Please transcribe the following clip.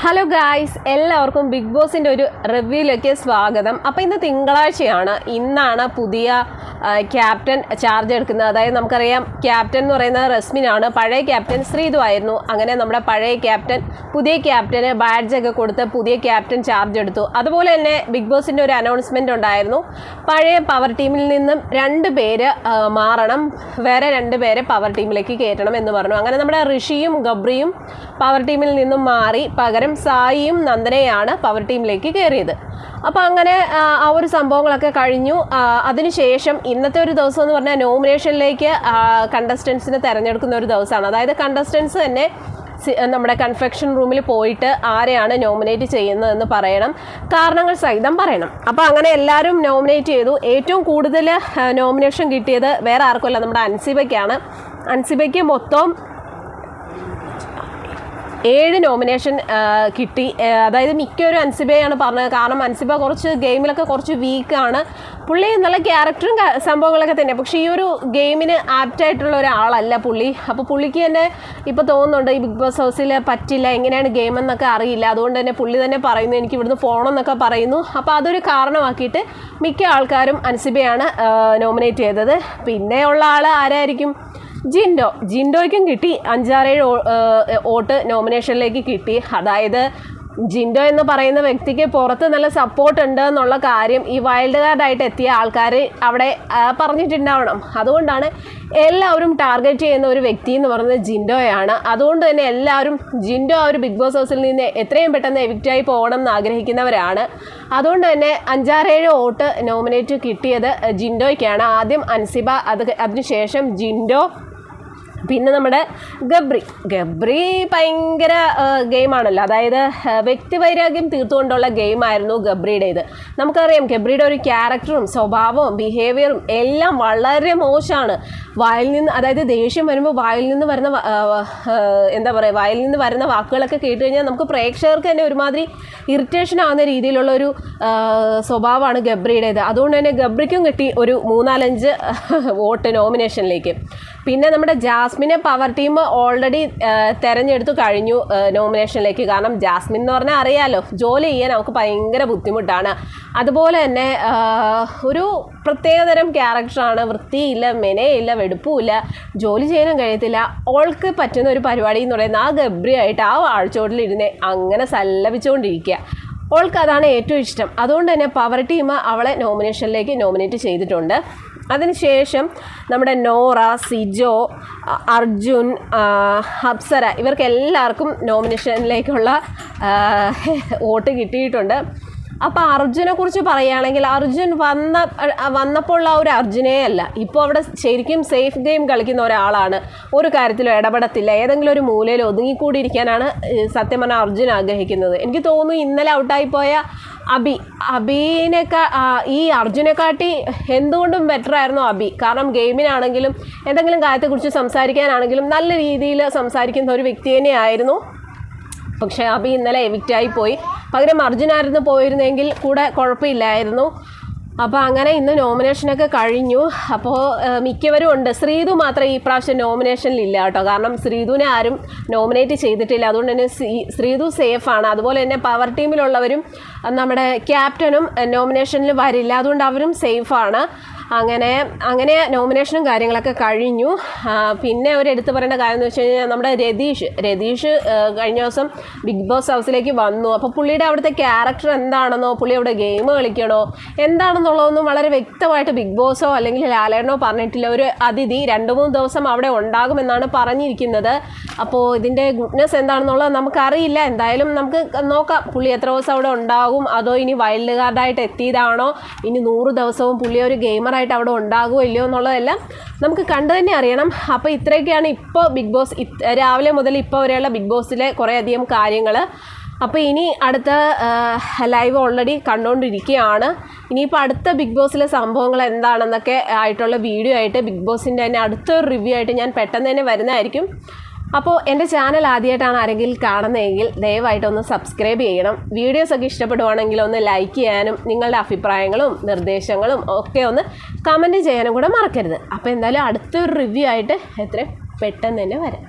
Hello guys എല്ലാവർക്കും big ബോസിന്റെ ഒരു റിവ്യൂയിലേക്ക് സ്വാഗതം. അപ്പോൾ ഇന്ന് തിങ്കളാഴ്ചയാണ്. ഇന്നാണ് പുതിയ ക്യാപ്റ്റൻ ചാർജ് എടുക്കുന്നത്. അതായത് നമുക്കറിയാം ക്യാപ്റ്റൻ എന്ന് പറയുന്നത് റസ്മിനാണ്. പഴയ ക്യാപ്റ്റൻ ശ്രീതു ആയിരുന്നു. അങ്ങനെ നമ്മുടെ പഴയ ക്യാപ്റ്റൻ പുതിയ ക്യാപ്റ്റന് ബാഡ്ജൊക്കെ കൊടുത്ത് പുതിയ ക്യാപ്റ്റൻ ചാർജ് എടുത്തു. അതുപോലെ തന്നെ ബിഗ് ബോസിന്റെ ഒരു അനൗൺസ്മെന്റ് ഉണ്ടായിരുന്നു. പഴയ പവർ ടീമിൽ നിന്നും രണ്ട് പേര് മാറണം. വേറെ രണ്ട് പേരെ പവർ ടീമിലേക്ക് കയറ്റണം എന്ന് പറഞ്ഞു. അങ്ങനെ നമ്മുടെ ഋഷിയും ഗബ്രിയും പവർ ടീമിൽ നിന്നും മാറി പകരം സായിയും നന്ദനയാണ് പവർ ടീമിലേക്ക് കയറിയത്. അപ്പോൾ അങ്ങനെ ആ, ഒരു സംഭവങ്ങളൊക്കെ കഴിഞ്ഞു. അതിനുശേഷം ഇന്നത്തെ ഒരു ദിവസം എന്ന് പറഞ്ഞാൽ നോമിനേഷനിലേക്ക് കണ്ടസ്റ്റൻസിനെ തിരഞ്ഞെടുക്കുന്ന ഒരു ദിവസമാണ്. അതായത് കണ്ടസ്റ്റൻസ് തന്നെ നമ്മുടെ കൺഫെക്ഷൻ റൂമിൽ പോയിട്ട് ആരെയാണ് നോമിനേറ്റ് ചെയ്യുന്നതെന്ന് പറയണം. കാരണങ്ങൾ സഹിതം പറയണം. അപ്പോൾ അങ്ങനെ എല്ലാവരും നോമിനേറ്റ് ചെയ്തു. ഏറ്റവും കൂടുതൽ നോമിനേഷൻ കിട്ടിയത് വേറെ ആർക്കുമല്ല നമ്മുടെ അൻസിബയ്ക്കാണ്. അൻസിബയ്ക്ക് മൊത്തം ഏഴ് നോമിനേഷൻ കിട്ടി. അതായത് മിക്കൊരു അൻസിബയാണ് പറഞ്ഞത്. കാരണം അൻസിബ കുറച്ച് ഗെയിമിലൊക്കെ കുറച്ച് വീക്കാണ് പുള്ളി നല്ല ക്യാരക്ടറും സംഭവങ്ങളൊക്കെ തന്നെ പക്ഷേ ഈ ഒരു ഗെയിമിന് ആപ്റ്റായിട്ടുള്ള ഒരാളല്ല പുള്ളി. അപ്പോൾ പുള്ളിക്ക് തന്നെ ഇപ്പോൾ തോന്നുന്നുണ്ട് ഈ ബിഗ് ബോസ് ഹൗസിൽ പറ്റില്ല എങ്ങനെയാണ് ഗെയിം എന്നൊക്കെ അറിയില്ല. അതുകൊണ്ട് തന്നെ പുള്ളി തന്നെ പറയുന്നു എനിക്ക് ഇവിടുന്ന് പോകണമെന്നൊക്കെ പറയുന്നു. അപ്പോൾ അതൊരു കാരണമാക്കിയിട്ട് മിക്ക ആൾക്കാരും അൻസിബയാണ് നോമിനേറ്റ് ചെയ്തത്. പിന്നെ ഉള്ള ആൾ ആരായിരിക്കും? ജിൻഡോ. ജിൻഡോയ്ക്കും കിട്ടി അഞ്ചാറേഴ് വോട്ട് നോമിനേഷനിലേക്ക് കിട്ടി. അതായത് ജിൻഡോ എന്ന് പറയുന്ന വ്യക്തിക്ക് പുറത്ത് നല്ല സപ്പോർട്ട് ഉണ്ട് എന്നുള്ള കാര്യം ഈ വൈൽഡ് കാർഡായിട്ട് എത്തിയ ആൾക്കാർ അവിടെ പറഞ്ഞിട്ടുണ്ടാവണം. അതുകൊണ്ടാണ് എല്ലാവരും ടാർഗറ്റ് ചെയ്യുന്ന ഒരു വ്യക്തി എന്ന് പറയുന്നത് ജിൻഡോയാണ്. അതുകൊണ്ട് തന്നെ എല്ലാവരും ജിൻഡോ ആ ഒരു ബിഗ് ബോസ് ഹൗസിൽ നിന്ന് എത്രയും പെട്ടെന്ന് എവിക്റ്റായി പോകണം എന്ന് ആഗ്രഹിക്കുന്നവരാണ്. അതുകൊണ്ട് തന്നെ അഞ്ചാറേഴ് വോട്ട് നോമിനേറ്റ് കിട്ടിയത് ജിൻഡോയ്ക്കാണ്. ആദ്യം അൻസിബ അത് അതിനുശേഷം ജിൻഡോ പിന്നെ നമ്മുടെ ഗബ്രി. ഗബ്രി ഭയങ്കര ഗെയിമാണല്ലോ. അതായത് വ്യക്തിവൈരാഗ്യം തീർത്തുകൊണ്ടുള്ള ഗെയിമായിരുന്നു ഗബ്രിയുടേത്. നമുക്കറിയാം ഗബ്രിയുടെ ഒരു ക്യാരക്ടറും സ്വഭാവവും ബിഹേവിയറും എല്ലാം വളരെ മോശമാണ്. വായിൽ നിന്ന് അതായത് ദേഷ്യം വരുമ്പോൾ വായിൽ നിന്ന് വരുന്ന എന്താ പറയുക വായിൽ നിന്ന് വരുന്ന വാക്കുകളൊക്കെ കേട്ട് കഴിഞ്ഞാൽ നമുക്ക് പ്രേക്ഷകർക്ക് തന്നെ ഒരുമാതിരി ഇറിറ്റേഷൻ ആവുന്ന രീതിയിലുള്ള ഒരു സ്വഭാവമാണ് ഗബ്രിയുടേത്. അതുകൊണ്ട് തന്നെ ഗബ്രിക്കും കിട്ടി ഒരു മൂന്നാലഞ്ച് വോട്ട് നോമിനേഷനിലേക്ക് പിന്നെ നമ്മുടെ ജാസ്മിനെ പവർ ടീം ഓൾറെഡി തെരഞ്ഞെടുത്തു കഴിഞ്ഞു നോമിനേഷനിലേക്ക് കാരണം ജാസ്മിൻ എന്ന് പറഞ്ഞാൽ അറിയാലോ ജോലി ചെയ്യാൻ നമുക്ക് ഭയങ്കര ബുദ്ധിമുട്ടാണ്. അതുപോലെ തന്നെ ഒരു പ്രത്യേകതരം ക്യാരക്ടറാണ് വൃത്തിയില്ല മെനയില്ല വെടുപ്പുമില്ല ജോലി ചെയ്യാനും കഴിയത്തില്ല. ഓൾക്ക് പറ്റുന്ന ഒരു പരിപാടി എന്ന് പറയുന്നത് ആ ഗബ്രിയായിട്ട് ആ ആഴ്ചോട്ടിലിരുന്ന് അങ്ങനെ സല്ലപിച്ചുകൊണ്ടിരിക്കുക ഓൾക്ക് അതാണ് ഏറ്റവും ഇഷ്ടം. അതുകൊണ്ട് തന്നെ പവർ ടീം അവളെ നോമിനേഷനിലേക്ക് നോമിനേറ്റ് ചെയ്തിട്ടുണ്ട്. അതിനുശേഷം നമ്മുടെ നോറ സിജോ അർജുൻ അപ്സര ഇവർക്ക് എല്ലാവർക്കും നോമിനേഷനിലേക്കുള്ള വോട്ട് കിട്ടിയിട്ടുണ്ട്. അപ്പോൾ അർജുനെ കുറിച്ച് പറയുകയാണെങ്കിൽ അർജുൻ വന്ന വന്നപ്പോൾ ഉള്ള ഒരു അർജുനേ അല്ല ഇപ്പോൾ അവിടെ ശരിക്കും സേഫ് ഗെയിം കളിക്കുന്ന ഒരാളാണ്. ഒരു കാര്യത്തിലും ഇടപെടത്തില്ല. ഏതെങ്കിലും ഒരു മൂലയിൽ ഒതുങ്ങിക്കൂടിയിരിക്കാനാണ് സത്യം പറഞ്ഞാൽ അർജുൻ ആഗ്രഹിക്കുന്നത്. എനിക്ക് തോന്നുന്നു ഇന്നലെ ഔട്ടായി പോയ അബി അബീനെക്കാ ഈ അർജുനെക്കാട്ടി എന്തുകൊണ്ടും ബെറ്റർ ആയിരുന്നു അബി. കാരണം ഗെയിമിനാണെങ്കിലും എന്തെങ്കിലും കാര്യത്തെക്കുറിച്ച് സംസാരിക്കാനാണെങ്കിലും നല്ല രീതിയിൽ സംസാരിക്കുന്ന ഒരു വ്യക്തി തന്നെയായിരുന്നു. പക്ഷേ അബി ഇന്നലെ എവിക്റ്റായി പോയി. പകരം അർജുനായിരുന്നു പോയിരുന്നെങ്കിൽ കൂടെ കുഴപ്പമില്ലായിരുന്നു. അപ്പോൾ അങ്ങനെ ഇന്ന് നോമിനേഷനൊക്കെ കഴിഞ്ഞു. അപ്പോൾ മിക്കവരും ഉണ്ട്. ശ്രീതു മാത്രം ഈ പ്രാവശ്യം നോമിനേഷനിൽ ഇല്ല കേട്ടോ. കാരണം ശ്രീതുവിനെ ആരും നോമിനേറ്റ് ചെയ്തിട്ടില്ല. അതുകൊണ്ട് തന്നെ ശ്രീ- ശ്രീതു സേഫാണ് അതുപോലെ തന്നെ പവർ ടീമിലുള്ളവരും നമ്മുടെ ക്യാപ്റ്റനും നോമിനേഷനിൽ വരില്ല. അതുകൊണ്ട് അവരും സേഫാണ് അങ്ങനെ അങ്ങനെ നോമിനേഷനും കാര്യങ്ങളൊക്കെ കഴിഞ്ഞു. പിന്നെ ഒരു എടുത്തു പറയേണ്ട കാര്യം എന്ന് വെച്ച് കഴിഞ്ഞാൽ നമ്മുടെ രതീഷ് രതീഷ് കഴിഞ്ഞ ദിവസം ബിഗ് ബോസ് ഹൗസിലേക്ക് വന്നു. അപ്പോൾ പുള്ളിയുടെ അവിടുത്തെ ക്യാരക്ടർ എന്താണെന്നോ പുള്ളി അവിടെ ഗെയിം കളിക്കണോ എന്താണെന്നുള്ളതൊന്നും വളരെ വ്യക്തമായിട്ട് ബിഗ് ബോസോ അല്ലെങ്കിൽ ലാലേണോ പറഞ്ഞിട്ടില്ല. ഒരു അതിഥി രണ്ട് മൂന്ന് ദിവസം അവിടെ ഉണ്ടാകുമെന്നാണ് പറഞ്ഞിരിക്കുന്നത്. അപ്പോൾ ഇതിന്റെ ഗുഡ്നെസ് എന്താണെന്നുള്ളത് നമുക്കറിയില്ല. എന്തായാലും നമുക്ക് നോക്കാം. പുള്ളി എത്ര ദിവസം അവിടെ ഉണ്ടാകും? അതോ ഇനി വൈൽഡ് കാർഡായിട്ട് എത്തിയതാണോ? ഇനി നൂറ് ദിവസവും പുള്ളി ഒരു ഗെയിമറായിട്ട് അവിടെ ഉണ്ടാകുമോ ഇല്ലയോ എന്നുള്ളതെല്ലാം നമുക്ക് കണ്ടു തന്നെ അറിയണം. അപ്പോൾ ഇത്രയൊക്കെയാണ് ഇപ്പോൾ ബിഗ് ബോസ് രാവിലെ മുതൽ ഇപ്പോൾ വരെയുള്ള ബിഗ് ബോസിലെ കുറേയധികം കാര്യങ്ങൾ അപ്പോൾ ഇനി അടുത്ത ലൈവ് ഓൾറെഡി കണ്ടുകൊണ്ടിരിക്കുകയാണ് ഇനിയിപ്പോൾ അടുത്ത ബിഗ് ബോസിലെ സംഭവങ്ങൾ എന്താണെന്നൊക്കെ ആയിട്ടുള്ള വീഡിയോ ആയിട്ട് ബിഗ് ബോസിന്റെ തന്നെ അടുത്തൊരു റിവ്യൂ ആയിട്ട് ഞാൻ പെട്ടെന്ന് തന്നെ വരുന്നതായിരിക്കും. അപ്പോൾ എന്റെ ചാനൽ ആദ്യമായിട്ടാണ് ആരെങ്കിലും കാണുന്നതെങ്കിൽ ദയവായിട്ട് ഒന്ന് സബ്സ്ക്രൈബ് ചെയ്യണം. വീഡിയോസ് ഒക്കെ ഇഷ്ടപ്പെടുവാണെങ്കിൽ ഒന്ന് ലൈക്ക് ചെയ്യാനും നിങ്ങളുടെ അഭിപ്രായങ്ങളും നിർദ്ദേശങ്ങളും ഒക്കെ ഒന്ന് കമന്റ് ചെയ്യാനും കൂടെ മറക്കരുത്. അപ്പോൾ എന്തായാലും അടുത്തൊരു റിവ്യൂ ആയിട്ട് എത്രയും പെട്ടെന്ന് തന്നെ വരാം.